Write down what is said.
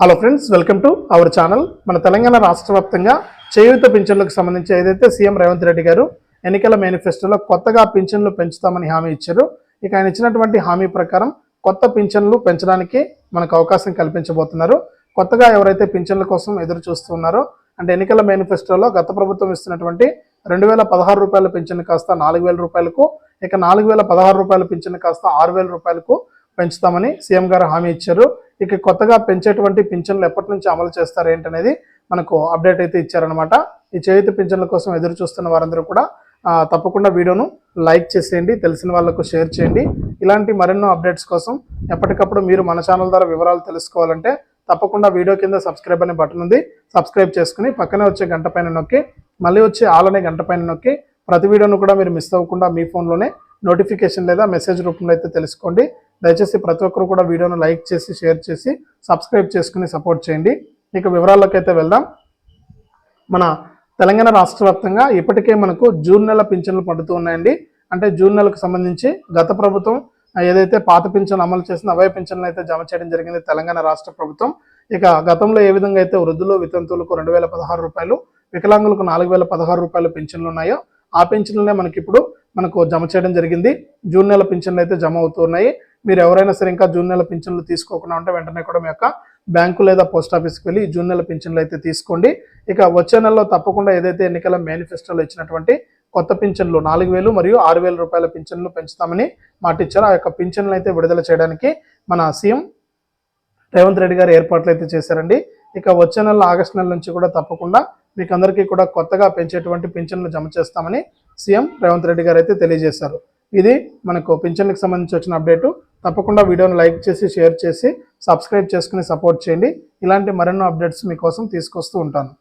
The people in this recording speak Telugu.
Hello friends welcome to our channel మన తెలంగాణ రాష్ట్ర వ్యాప్తంగా చేయూత పింఛన్లకు సంబంధించి ఏదైతే సీఎం రేవంత్ రెడ్డి గారు ఎన్నికల మేనిఫెస్టోలో కొత్తగా పింఛన్లు పెంచుతామని హామీ ఇచ్చారు ఇక ఆయన ఇచ్చినటువంటి హామీ ప్రకారం కొత్త పింఛన్లు పెంచడానికి మనకు అవకాశం కల్పించబోతున్నారు. కొత్తగా ఎవరైతే పింఛన్ల కోసం ఎదురు చూస్తున్నారో అంటే ఎన్నికల మేనిఫెస్టోలో గత ప్రభుత్వం ఇస్తున్నటువంటి రెండు వేల పదహారు రూపాయల పింఛన్ కాస్త నాలుగు వేల రూపాయలకు ఇక నాలుగు వేల పదహారు రూపాయల పింఛన్ కాస్త ఆరు వేల రూపాయలకు పెంచుతామని సీఎం గారు హామీ ఇచ్చారు. ఇక కొత్తగా పెంచేటువంటి పింఛన్లు ఎప్పటి నుంచి అమలు చేస్తారు ఏంటనేది మనకు అప్డేట్ అయితే ఇచ్చారనమాట ఈ చేతి పింఛన్ల కోసం ఎదురు చూస్తున్న వారందరూ కూడా తప్పకుండా వీడియోను లైక్ చేసేయండి తెలిసిన వాళ్ళకు షేర్ చేయండి. ఇలాంటి మరెన్నో అప్డేట్స్ కోసం ఎప్పటికప్పుడు మీరు మన ఛానల్ ద్వారా వివరాలు తెలుసుకోవాలంటే తప్పకుండా వీడియో కింద సబ్స్క్రైబ్ అనే బటన్ ఉంది. సబ్స్క్రైబ్ చేసుకుని పక్కనే వచ్చే గంట పైన నొక్కి మళ్ళీ వచ్చే ఆల్ అనే గంట పైన నొక్కి ప్రతి వీడియోను కూడా మీరు మిస్ అవ్వకుండా మీ ఫోన్లోనే నోటిఫికేషన్ లేదా మెసేజ్ రూపంలో అయితే తెలుసుకోండి. దయచేసి ప్రతి ఒక్కరు కూడా వీడియోను లైక్ చేసి షేర్ చేసి సబ్స్క్రైబ్ చేసుకుని సపోర్ట్ చేయండి. ఇక వివరాల్లోకి అయితే వెళ్దాం. మన తెలంగాణ రాష్ట్ర వ్యాప్తంగా ఇప్పటికే మనకు జూన్ నెల పింఛన్లు పడుతూ ఉన్నాయండి. అంటే జూన్ నెలకు సంబంధించి గత ప్రభుత్వం ఏదైతే పాత పింఛన్లు అమలు చేసిన అవే పింఛన్లు అయితే జమ చేయడం జరిగింది తెలంగాణ రాష్ట్ర ప్రభుత్వం. ఇక గతంలో ఏ విధంగా అయితే వృద్ధులు వితంతువులకు రెండు వేల పదహారు రూపాయలు వికలాంగులకు నాలుగు వేల పదహారు రూపాయలు పింఛన్లు ఉన్నాయో ఆ పింఛన్లనే మనకి ఇప్పుడు మనకు జమ చేయడం జరిగింది. జూన్ నెల పింఛన్లు అయితే జమ అవుతున్నాయి మీరు ఎవరైనా సరే ఇంకా జూన్ నెల పింఛన్లు తీసుకోకుండా ఉంటే వెంటనే కూడా మీ యొక్క బ్యాంకు లేదా పోస్ట్ ఆఫీస్కి వెళ్ళి జూన్ నెల పింఛన్లు అయితే తీసుకోండి. ఇక వచ్చే నెలలో తప్పకుండా ఏదైతే ఎన్నికల మేనిఫెస్టోలో ఇచ్చినటువంటి కొత్త పింఛన్లు నాలుగు వేలు మరియు ఆరు వేల రూపాయల పింఛన్లు పెంచుతామని మాటిచ్చారు ఆ యొక్క పింఛన్లు అయితే విడుదల చేయడానికి మన సీఎం రేవంత్ రెడ్డి గారు ఏర్పాట్లు అయితే చేశారండి. ఇక వచ్చే నెల ఆగస్టు నెల నుంచి కూడా తప్పకుండా మీకు అందరికీ కూడా కొత్తగా పెంచేటువంటి పింఛన్లు జమ చేస్తామని సీఎం రేవంత్ రెడ్డి గారు అయితే తెలియజేశారు. ఇది మనకు పింఛన్లకు సంబంధించి వచ్చిన అప్డేటు. తప్పకుండా వీడియోని లైక్ చేసి షేర్ చేసి సబ్స్క్రైబ్ చేసుకుని సపోర్ట్ చేయండి. ఇలాంటి మరెన్నో అప్డేట్స్ మీకోసం తీసుకొస్తూ ఉంటాను.